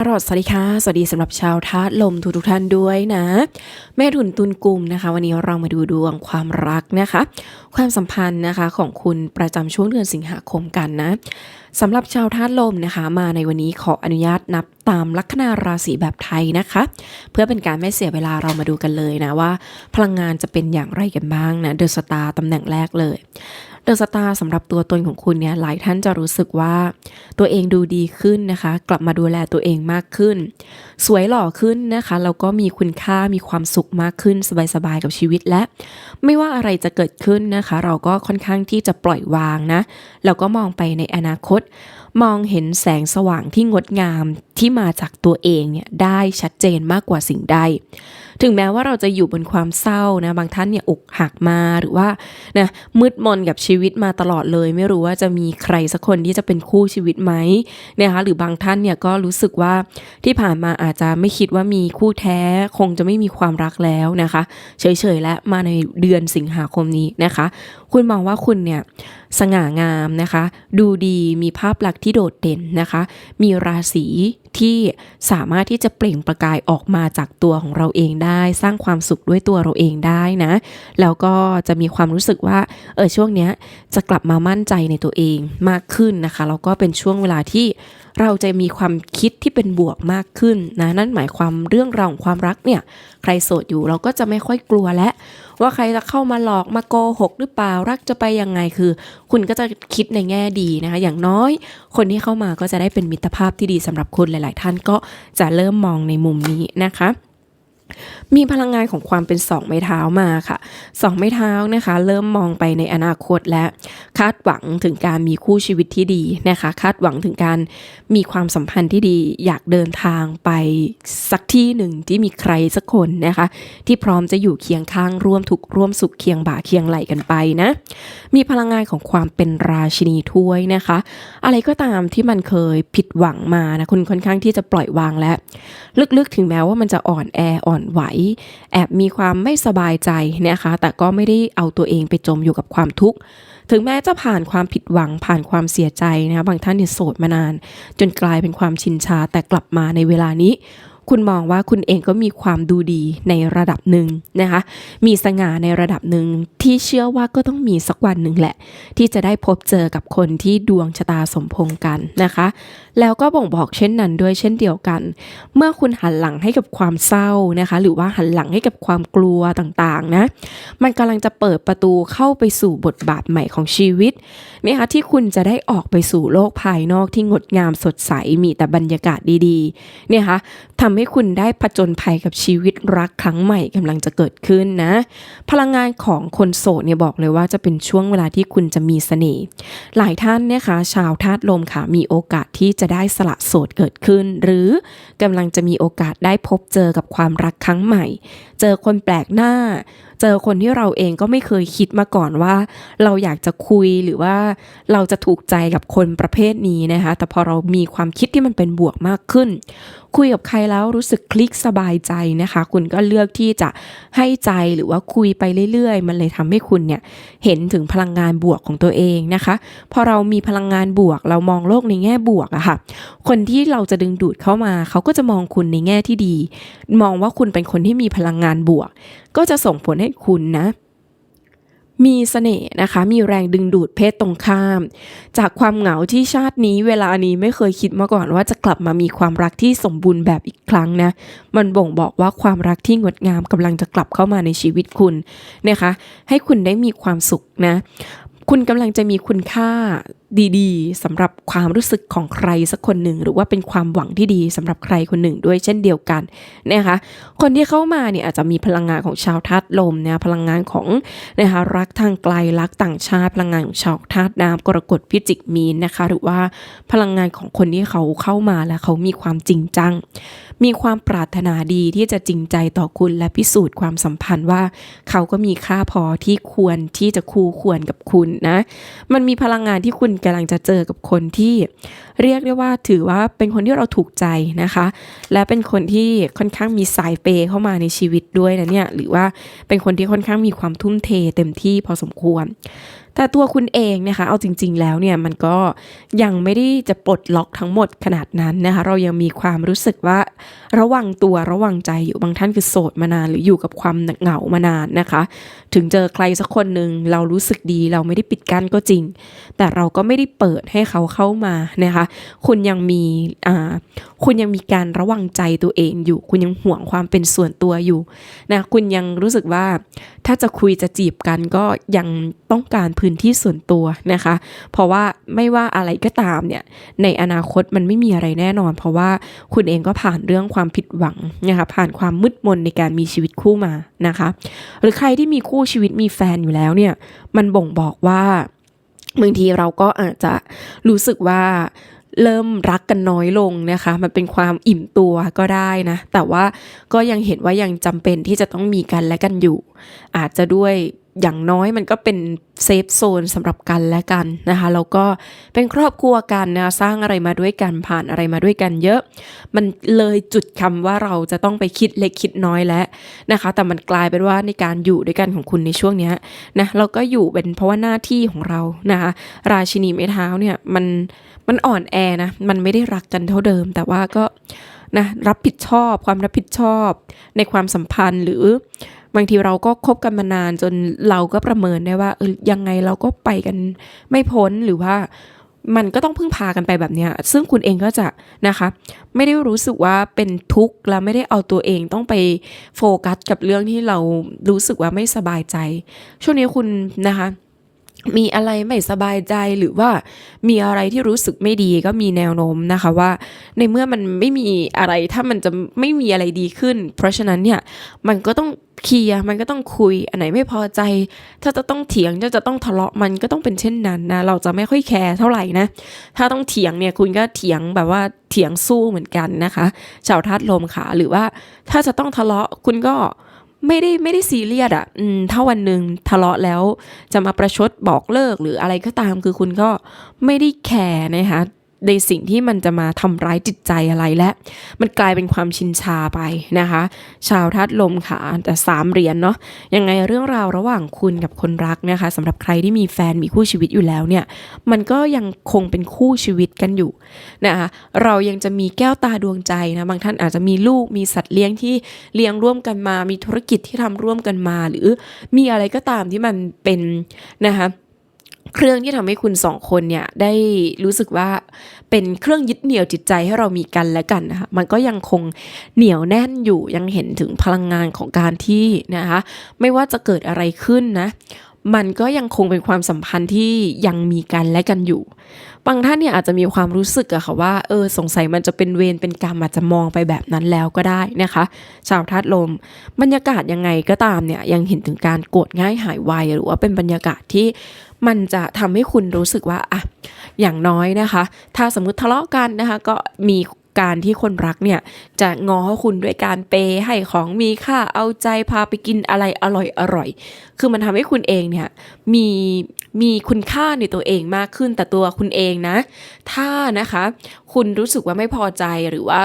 อรอดสวัสดีค่ะ สวัสดีสำหรับชาวธาตุลมทุกทุกท่านด้วยนะ แม่ถุนตุนกลุ่มนะคะ วันนี้เรามาดูดวงความรักนะคะ ความสัมพันธ์นะคะของคุณประจำช่วงเดือนสิงหาคมกันนะสำหรับชาวธาตุลมนะคะ มาในวันนี้ขออนุญาตนับตามลัคนาราศีแบบไทยนะคะ เพื่อเป็นการไม่เสียเวลาเรามาดูกันเลยนะว่า พลังงานจะเป็นอย่างไรกันบ้างนะเดอะสตาร์ตำแหน่งแรกเลย เดอะสตาร์สำหรับตัวตนของคุณเนี่ยหลายท่านจะรู้สึกว่าตัวเองดูดีขึ้นนะคะ กลับมาดูแลตัวเองมากขึ้น สวยหล่อขึ้นนะคะแล้วก็มีคุณค่ามีความสุขมากขึ้นสบายๆกับชีวิตและ ไม่ว่าอะไรจะเกิดขึ้นนะคะ เราก็ค่อนข้างที่จะปล่อยวางนะแล้วก็มองไปในอนาคต มองเห็นแสงสว่างที่งดงามที่มาจากตัวเองเนี่ยได้ชัดเจนมากกว่าสิ่งใด ถึงแม้ว่าเราจะอยู่บนความเศร้านะบางท่านเนี่ยอกหักมาหรือว่านะมืดมนกับชีวิตมาตลอดเลย ไม่รู้ว่าจะมีใครสักคนที่จะเป็นคู่ชีวิตไหมนะคะหรือบางท่านเนี่ยก็รู้สึกว่าที่ผ่านมาอาจจะไม่คิดว่ามีคู่แท้คงจะไม่มีความรักแล้วนะคะ เฉยๆและมาในเดือนสิงหาคมนี้นะคะ คุณมองว่าคุณเนี่ยสง่างามนะคะ ดูดีมีภาพลักษณ์ที่โดดเด่นนะคะ มีราศีที่สามารถที่จะเปล่งประกายออกมาจากตัวของเราเองได้ สร้างความสุขด้วยตัวเราเองได้นะ แล้วก็จะมีความรู้สึกว่าเออช่วงเนี้ยจะกลับมามั่นใจในตัวเองมากขึ้นนะคะแล้วก็เป็นช่วงเวลาที่เราจะมีความคิดที่เป็นบวกมากขึ้นนะนั่นหมายความเรื่องราวของความรักเนี่ยใครโสดอยู่เราก็จะไม่ค่อยกลัวและ ว่าใครจะเข้ามาหลอกมาโกหกหรือเปล่ารักจะไปยังไงคือ คุณก็จะคิดในแง่ดีนะคะอย่างน้อย คนที่เข้ามาก็จะได้เป็นมิตรภาพที่ดีสำหรับคุณหลาย ๆ ท่านก็จะเริ่มมองในมุมนี้นะคะ มีพลังงานของความเป็นสองไม้เท้ามาค่ะสองไม้เท้านะคะ เริ่มมองไปในอนาคตและคาดหวังถึงการมีคู่ชีวิตที่ดีนะคะ คาดหวังถึงการมีความสัมพันธ์ที่ดี อยากเดินทางไปสักที่หนึ่งที่มีใครสักคนนะคะ ที่พร้อมจะอยู่เคียงข้างร่วมทุกร่วมสุขเคียงบ่าเคียงไหลกันไปนะ มีพลังงานของความเป็นราชินีถ้วยนะคะ อะไรก็ตามที่มันเคยผิดหวังมานะคุณค่อนข้างที่จะปล่อยวางแล้วลึกๆถึงแม้ว่ามันจะอ่อนแออ่อนไหวแอบมีความไม่สบายใจนะคะ แต่ก็ไม่ได้เอาตัวเองไปจมอยู่กับความทุกข์ถึงแม้จะผ่านความผิดหวังผ่านความเสียใจนะคะบางท่านเนี่ยโสดมานาน จนกลายเป็นความชินชาแต่กลับมาในเวลานี้ คุณมองว่าคุณเองก็มีความดูดีในระดับหนึ่งนะคะ มีสง่าในระดับหนึ่งที่เชื่อว่าก็ต้องมีสักวันหนึ่งแหละ ที่จะได้พบเจอกับคนที่ดวงชะตาสมพงกันนะคะ แล้วก็บ่งบอกเช่นนั้นด้วยเช่นเดียวกัน เมื่อคุณหันหลังให้กับความเศร้านะคะ หรือว่าหันหลังให้กับความกลัวต่างๆนะมันกำลังจะเปิดประตูเข้าไปสู่บทบาทใหม่ของชีวิตนะคะที่คุณจะได้ออกไปสู่โลกภายนอกที่งดงามสดใสมีแต่บรรยากาศดีๆเนี่ยคะทำใให้คุณได้ผจญภัยกับชีวิตรักครั้งใหม่กำลังจะเกิดขึ้นนะ พลังงานของคนโสดเนี่ยบอกเลยว่าจะเป็นช่วงเวลาที่คุณจะมีเสน่ห์หลายท่านเนี่ยคะชาวธาตุลมค่ะมีโอกาสที่จะได้สละโสดเกิดขึ้น หรือกำลังจะมีโอกาสได้พบเจอกับความรักครั้งใหม่ เจอคนแปลกหน้า เจอคนที่เราเองก็ไม่เคยคิดมาก่อนว่า เราอยากจะคุยหรือว่าเราจะถูกใจกับคนประเภทนี้นะคะ แต่พอเรามีความคิดที่มันเป็นบวกมากขึ้น คุยกับใครแล้วรู้สึกคลิกสบายใจนะคะ คุณก็เลือกที่จะให้ใจหรือว่าคุยไปเรื่อยๆ มันเลยทำให้คุณเนี่ยเห็นถึงพลังงานบวกของตัวเองนะคะ พอเรามีพลังงานบวก เรามองโลกในแง่บวกอะค่ะ คนที่เราจะดึงดูดเข้ามา เขาก็จะมองคุณในแง่ที่ดี มองว่าคุณเป็นคนที่มีพลังงานบวกก็จะส่งผลให้คุณนะ มีเสน่ห์นะคะ มีแรงดึงดูดเพศตรงข้าม จากความเหงาที่ชาตินี้เวลานี้ไม่เคยคิดมาก่อนว่าจะกลับมามีความรักที่สมบูรณ์แบบอีกครั้งนะ มันบ่งบอกว่าความรักที่งดงามกำลังจะกลับเข้ามาในชีวิตคุณนะคะ ให้คุณได้มีความสุขนะคุณกำลังจะมีคุณค่า ดีๆสำหรับความรู้สึกของใครสักคนหนึ่ง หรือว่าเป็นความหวังที่ดีสำหรับใครคนหนึ่งด้วยเช่นเดียวกันนะคะคนที่เข้ามาเนี่ยอาจจะมีพลังงานของชาวธาตุลมนะพลังงานของนะคะรักทางไกลรักต่างชาติพลังงานของชาวธาตุน้ำกรกฎพิจิกมีนนะคะ หรือว่าพลังงานของคนที่เขาเข้ามาแล้วเขามีความจริงจัง มีความปรารถนาดีที่จะจริงใจต่อคุณและพิสูจน์ความสัมพันธ์ว่า เขาก็มีค่าพอที่ควรที่จะคู่ควรกับคุณนะมันมีพลังงานที่คุณกำลังจะเจอกับคนที่เรียกได้ว่าถือว่าเป็นคนที่เราถูกใจนะคะ และเป็นคนที่ค่อนข้างมีสายเปย์เข้ามาในชีวิตด้วยนะเนี่ยหรือว่าเป็นคนที่ค่อนข้างมีความทุ่มเทเต็มที่พอสมควร แต่ต่ตัวคุณเองนะคะ เอาจริง ๆ แล้วเนี่ยมันก็ยังไม่ได้จะปลดล็อกทั้งหมดขนาดนั้นนะคะ เรายังมีความรู้สึกว่าระวังตัวระวังใจอยู่บางท่านคือโสดมานานหรืออยู่กับความเหงามานานนะคะ ถึงเจอใครสักคนหนึ่งเรารู้สึกดีเราไม่ได้ปิดกั้นก็จริง แต่เราก็ไม่ได้เปิดให้เขาเข้ามานะคะ คุณยังมีอ่าคุณยังมีการระวังใจตัวเองอยู่ คุณยังห่วงความเป็นส่วนตัวอยู่นะคุณยังรู้สึกว่าถ้าจะคุยจะจีบกันก็ยังต้องการพื้นที่ส่วนตัวนะคะ เพราะว่าไม่ว่าอะไรก็ตามเนี่ยในอนาคตมันไม่มีอะไรแน่นอน เพราะว่าคุณเองก็ผ่านเรื่องความผิดหวังนะคะผ่านความมืดมนในการมีชีวิตคู่มานะคะ หรือใครที่มีคู่ชีวิตมีแฟนอยู่แล้วเนี่ยมันบ่งบอกว่าบางทีเราก็อาจจะรู้สึกว่าเริ่มรักกันน้อยลงนะคะ มันเป็นความอิ่มตัวก็ได้นะ แต่ว่าก็ยังเห็นว่ายังจำเป็นที่จะต้องมีกันและกันอยู่ อาจจะด้วย อย่างน้อยมันก็เป็นเซฟโซนสำหรับกันและกันนะคะแล้วก็เป็นครอบครัวกันนะสร้างอะไรมาด้วยกันผ่านอะไรมาด้วยกันเยอะ มันเลยจุดคำว่าเราจะต้องไปคิดเล็กคิดน้อยแล้วนะคะ แต่มันกลายเป็นว่าในการอยู่ด้วยกันของคุณในช่วงนี้นะเราก็อยู่เป็นเพราะว่าหน้าที่ของเรานะคะราชินีไม้เท้าเนี่ยมันมันอ่อนแอนะมันไม่ได้รักกันเท่าเดิม แต่ว่าก็ นะรับผิดชอบความรับผิดชอบในความสัมพันธ์หรือบางทีเราก็คบกันมานานจนเราก็ประเมินได้ว่าเออยังไงเราก็ไปกันไม่พ้นหรือว่ามันก็ต้องพึ่งพากันไปแบบนี้ ซึ่งคุณเองก็จะนะคะ ไม่ได้รู้สึกว่าเป็นทุกข์และไม่ได้เอาตัวเองต้องไปโฟกัสกับเรื่องที่เรารู้สึกว่าไม่สบายใจ ช่วงนี้คุณนะคะ มีอะไรไม่สบายใจหรือว่ามีอะไรที่รู้สึกไม่ดีก็มีแนวโน้มนะคะว่า ในเมื่อมันไม่มีอะไรถ้ามันจะไม่มีอะไรดีขึ้น เพราะฉะนั้นเนี่ยมันก็ต้องเคลียร์มันก็ต้องคุยอันไหนไม่พอใจ ถ้าจะต้องเถียงจะจะต้องทะเลาะมันก็ต้องเป็นเช่นนั้นนะเราจะไม่ค่อยแคร์เท่าไหร่นะถ้าต้องเถียงเนี่ยคุณก็เถียงแบบว่าเถียงสู้เหมือนกันนะคะชาวธาตุลมค่ะหรือว่าถ้าจะต้องทะเลาะคุณก็ ไม่ได้ไม่ได้ซีเรียสอะ่ะอืมถ้าวันหนึ่งทะเลาะแล้วจะมาประชดบอกเลิกหรืออะไรก็ตามคือคุณก็ไม่ได้แคร์นะคะ ในสิ่งที่มันจะมาทำร้ายจิตใจอะไรและมันกลายเป็นความชินชาไปนะคะ ชาวทัดลมค่ะแต่สามเหรียญเนาะยังไงเรื่องราวระหว่างคุณกับคนรักนะคะสำหรับใครที่มีแฟนมีคู่ชีวิตอยู่แล้วเนี่ยมันก็ยังคงเป็นคู่ชีวิตกันอยู่นะคะเรายังจะมีแก้วตาดวงใจนะบางท่านอาจจะมีลูกมีสัตว์เลี้ยงที่เลี้ยงร่วมกันมา มีธุรกิจที่ทำร่วมกันมา หรือมีอะไรก็ตามที่มันเป็นนะคะ เครื่องที่ทำให้คุณสองคนเนี่ยได้รู้สึกว่าเป็นเครื่องยึดเหนี่ยวจิตใจให้เรามีกันและกันนะคะมันก็ยังคงเหนียวแน่นอยู่ยังเห็นถึงพลังงานของการที่นะคะไม่ว่าจะเกิดอะไรขึ้นนะมันก็ยังคงเป็นความสัมพันธ์ที่ยังมีกันและกันอยู่ บางท่านเนี่ยอาจจะมีความรู้สึกอะค่ะว่าเออสงสัยมันจะเป็นเวรเป็นกรรมอาจจะมองไปแบบนั้นแล้วก็ได้นะคะ ชาวธาตุลม บรรยากาศยังไงก็ตามเนี่ยยังเห็นถึงการโกรธง่ายหายไวหรือว่าเป็นบรรยากาศที่ มันจะทำให้คุณรู้สึกว่าอะอย่างน้อยนะคะ ถ้าสมมติทะเลาะกันนะคะ ก็มี การที่คนรักเนี่ยจะงอคุณด้วยการเปย์ให้ของมีค่าเอาใจพาไปกินอะไรอร่อยอร่อย คือมันทำให้คุณเองเนี่ยมีมีคุณค่าในตัวเองมากขึ้นแต่ตัวคุณเองนะ ถ้านะคะ คุณรู้สึกว่าไม่พอใจหรือว่า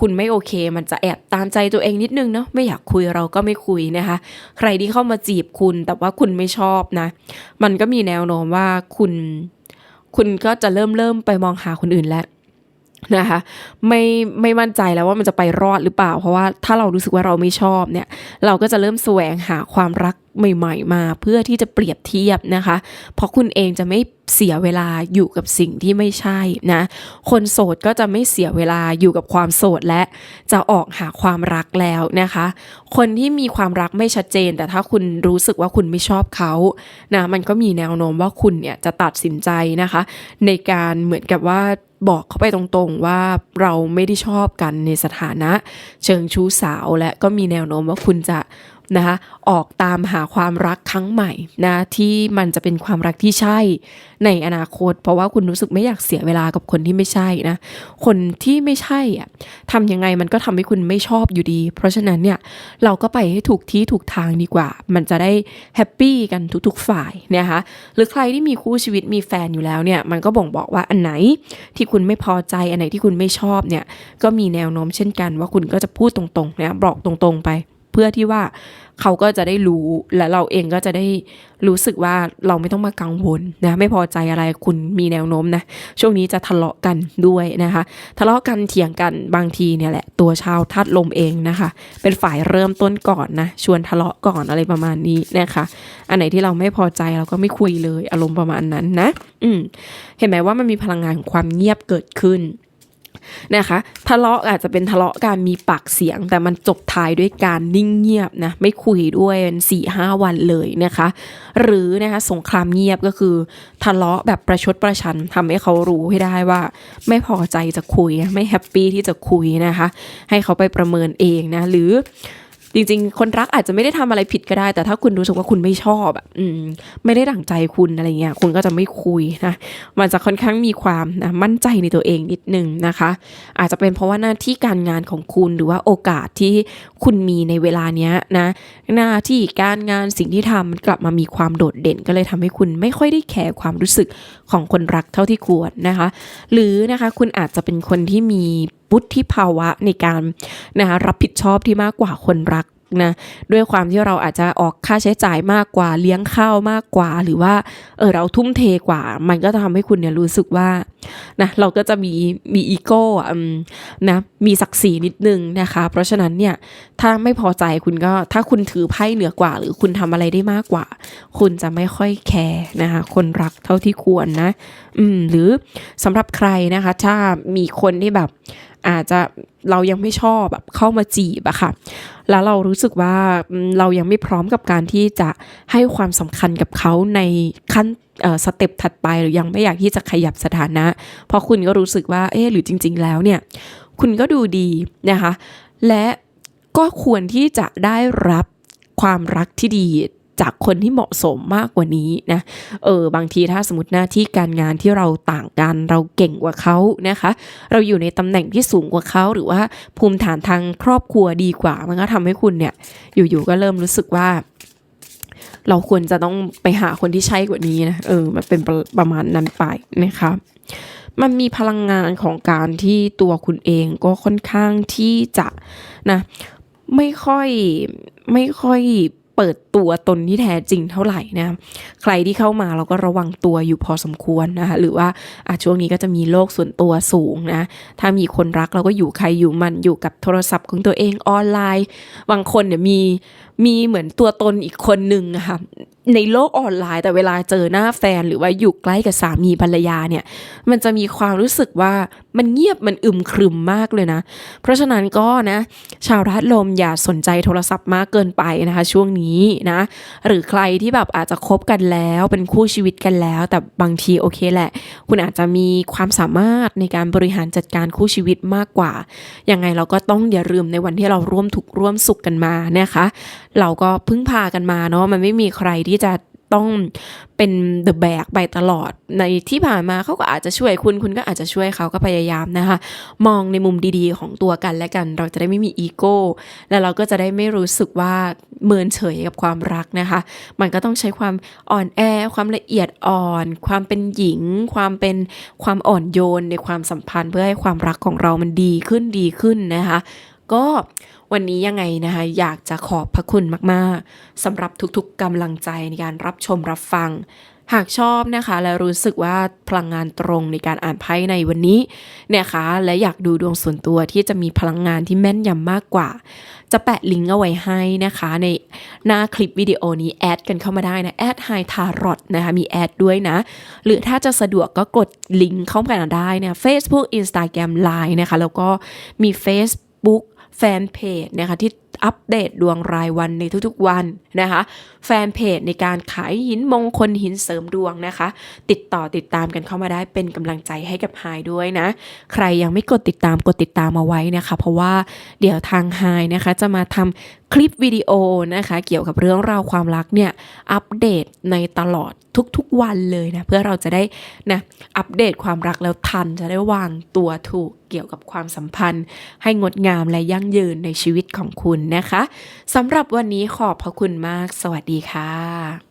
คุณไม่โอเค มันจะแอบตามใจตัวเองนิดนึงเนาะไม่อยากคุยเราก็ไม่คุยนะคะ ใครที่เข้ามาจีบคุณแต่ว่าคุณไม่ชอบนะ มันก็มีแนวโน้มว่าคุณ คุณก็จะเริ่มเริ่มไปมองหาคนอื่นแล้ว นะคะไม่ไม่มั่นใจแล้วว่ามันจะไปรอดหรือเปล่า เพราะว่าถ้าเรารู้สึกว่าเราไม่ชอบเนี่ย เราก็จะเริ่มแสวงหาความรักใหม่ ๆ มาเพื่อที่จะเปรียบเทียบนะคะ เพราะคุณเองจะไม่เสียเวลาอยู่กับสิ่งที่ไม่ใช่นะ คนโสดก็จะไม่เสียเวลาอยู่กับความโสดและจะออกหาความรักแล้วนะคะ คนที่มีความรักไม่ชัดเจน แต่ถ้าคุณรู้สึกว่าคุณไม่ชอบเขานะมันก็มีแนวโน้มว่าคุณเนี่ยจะตัดสินใจนะคะ ในการเหมือนกับว่าบอกเขาไปตรงๆว่าเราไม่ได้ชอบกันในสถานะ เชิงชู้สาวและก็มีแนวโน้มว่าคุณจะ นะคะออกตามหาความรักครั้งใหม่นะที่มันจะเป็นความรักที่ใช่ในอนาคต เพราะว่าคุณรู้สึกไม่อยากเสียเวลากับคนที่ไม่ใช่นะคนที่ไม่ใช่อะทำยังไงมันก็ทำให้คุณไม่ชอบอยู่ดี เพราะฉะนั้นเนี่ยเราก็ไปให้ถูกที่ถูกทางดีกว่า มันจะได้แฮปปี้กันทุกๆฝ่ายนะคะหรือใครที่มีคู่ชีวิตมีแฟนอยู่แล้วเนี่ยมันก็บ่งบอกว่าอันไหนที่คุณไม่พอใจอันไหนที่คุณไม่ชอบเนี่ยก็มีแนวโน้มเช่นกันว่าคุณก็จะพูดตรงๆนะบอกตรงๆไป เพื่อที่ว่าเขาก็จะได้รู้และเราเองก็จะได้รู้สึกว่าเราไม่ต้องมากังวลนะไม่พอใจอะไรคุณมีแนวโน้มนะช่วงนี้จะทะเลาะกันด้วยนะคะ ทะเลาะกันเถียงกันบางทีเนี่ยแหละตัวชาวธาตุลมเองนะคะ เป็นฝ่ายเริ่มต้นก่อนนะชวนทะเลาะก่อนอะไรประมาณนี้นะคะ อันไหนที่เราไม่พอใจเราก็ไม่คุยเลยอารมณ์ประมาณนั้นนะ อืมเห็นไหมว่ามันมีพลังงานของความเงียบเกิดขึ้น นะคะ ทะเลาะอาจจะเป็นทะเลาะการมีปากเสียง แต่มันจบท้ายด้วยการนิ่งเงียบนะไม่คุยด้วยเป็นสี่ห้าวันเลยนะคะ หรือนะคะสงครามเงียบก็คือ ทะเลาะแบบประชดประชันทำให้เขารู้ให้ได้ว่า ไม่พอใจจะคุยไม่แฮปปี้ที่จะคุยนะคะ ให้เขาไปประเมินเองนะหรือ จริง ๆ คนรักอาจจะไม่ได้ทำอะไรผิดก็ได้ แต่ถ้าคุณรู้สึกว่าคุณไม่ชอบอืมไม่ได้ดั่งใจคุณอะไรเงี้ยคุณก็จะไม่คุยนะมันจะค่อนข้างมีความนะมั่นใจในตัวเองนิดนึงนะคะ อาจจะเป็นเพราะว่าหน้าที่การงานของคุณหรือว่าโอกาสที่คุณมีในเวลาเนี้ยนะหน้าที่การงานสิ่งที่ทำมันกลับมามีความโดดเด่นก็เลยทำให้คุณไม่ค่อยได้แคร์ความรู้สึกของคนรักเท่าที่ควรนะคะ หรือนะคะคุณอาจจะเป็นคนที่มีวุฒิภาวะในการนะคะรับผิดชอบที่มากกว่าคนรักนะด้วยความที่เราอาจจะออกค่าใช้จ่ายมากกว่าเลี้ยงข้าวมากกว่า หรือว่าเออเราทุ่มเทกว่า มันก็จะทำให้คุณเนี่ยรู้สึกว่านะเราก็จะมีมีอีโก้อะนะมีศักดิ์ศรีนิดนึงนะคะ เพราะฉะนั้นเนี่ยถ้าไม่พอใจคุณก็ถ้าคุณถือไพ่เหนือกว่า หรือคุณทำอะไรได้มากกว่า คุณจะไม่ค่อยแคร์นะคะคนรักเท่าที่ควรนะ อืมหรือสำหรับใครนะคะ ถ้ามีคนที่แบบ อาจจะเรายังไม่ชอบแบบเข้ามาจีบอะค่ะ แล้วเรารู้สึกว่าเรายังไม่พร้อมกับการที่จะให้ความสำคัญกับเขาในขั้นสเต็ปถัดไปหรือยังไม่อยากที่จะขยับสถานะ เพราะคุณก็รู้สึกว่าเอ๊หรือจริง ๆ แล้วเนี่ยคุณก็ดูดีนะคะ และก็ควรที่จะได้รับความรักที่ดี จากคนที่เหมาะสมมากกว่านี้นะเออบางทีถ้าสมมติหน้าที่การงานที่เราต่างกัน เราเก่งกว่าเขานะคะ เราอยู่ในตำแหน่งที่สูงกว่าเขาหรือว่าภูมิฐานทางครอบครัวดีกว่า มันก็ทำให้คุณเนี่ยอยู่ๆก็เริ่มรู้สึกว่าเราควรจะต้องไปหาคนที่ใช่กว่านี้นะ เออ มันเป็นประประมาณนั้นไปนะคะ มันมีพลังงานของการที่ตัวคุณเองก็ค่อนข้างที่จะนะ ไม่ค่อยไม่ค่อยเปิด ตัวตนที่แท้จริงเท่าไหร่นะใครที่เข้ามาเราก็ระวังตัวอยู่พอสมควรนะคะหรือว่าอาช่วงนี้ก็จะมีโลกส่วนตัวสูงนะถ้ามีคนรักเราก็อยู่ใครอยู่มันอยู่กับโทรศัพท์ของตัวเองออนไลน์ บางคนเนี่ยมีมีเหมือนตัวตนอีกคนหนึ่งค่ะในโลกออนไลน์แต่เวลาเจอหน้าแฟนหรือว่าอยู่ใกล้กับสามีภรรยาเนี่ย มันจะมีความรู้สึกว่ามันเงียบมันอึมครึมมากเลยนะ เพราะฉะนั้นก็นะ ชาวรัฐลมอย่าสนใจโทรศัพท์มากเกินไปนะคะ ช่วงนี้นะ หรือใครที่แบบอาจจะคบกันแล้วเป็นคู่ชีวิตกันแล้ว แต่บางทีโอเคแหละ คุณอาจจะมีความสามารถในการบริหารจัดการคู่ชีวิตมากกว่า ยังไงเราก็ต้องอย่าลืมในวันที่เราร่วมทุกร่วมสุขกันมานะคะ เราก็พึ่งพากันมาเนาะมันไม่มีใครที่จะ ต้องเป็นเดอะแบกไปตลอด ในที่ผ่านมาเขาก็อาจจะช่วยคุณคุณก็อาจจะช่วยเขาก็พยายามนะคะ มองในมุมดีๆ ของตัวกันและกัน เราจะได้ไม่มีอีโก้ และเราก็จะได้ไม่รู้สึกว่าเมินเฉยกับความรักนะคะ มันก็ต้องใช้ความอ่อนแอ ความละเอียดอ่อน ความเป็นหญิง ความเป็นความอ่อนโยนในความสัมพันธ์เพื่อให้ความรักของเรามันดีขึ้นดีขึ้นนะคะ ก็วันนี้ยังไงนะคะอยากจะขอบพระคุณมากๆสำหรับทุกๆกำลังใจในการรับชมรับฟัง หากชอบนะคะ และรู้สึกว่าพลังงานตรงในการอ่านไพ่ในวันนี้นะคะ และอยากดูดวงส่วนตัวที่จะมีพลังงานที่แม่นยำมากกว่า จะแปะลิงก์เอาไว้ให้นะคะ ในหน้าคลิปวิดีโอนี้แอดกันเข้ามาได้นะแอดไฮทารอตนะคะมีแอดด้วยนะ หรือถ้าจะสะดวกก็กดลิงก์เข้ามาได้นะ Facebook Instagram Line นะคะ แล้วก็มี Facebook แฟนเพจนะคะที่อัปเดตดวงรายวันในทุกๆวันนะคะ แฟนเพจในการขายหินมงคลหินเสริมดวงนะคะ ติดต่อติดตามกันเข้ามาได้เป็นกำลังใจให้กับไฮด้วยนะ ใครยังไม่กดติดตามกดติดตามมาไว้นะคะ เพราะว่าเดี๋ยวทางไฮนะคะจะมาทำ คลิปวิดีโอนะคะ เกี่ยวกับเรื่องราวความรักเนี่ยอัปเดตในตลอดทุกๆวันเลยนะ เพื่อเราจะได้นะอัปเดตความรักแล้วทันจะได้วางตัวถูกเกี่ยวกับความสัมพันธ์ ให้งดงามและยั่งยืนในชีวิตของคุณนะคะสำหรับวันนี้ขอบพระคุณมาก สวัสดีค่ะ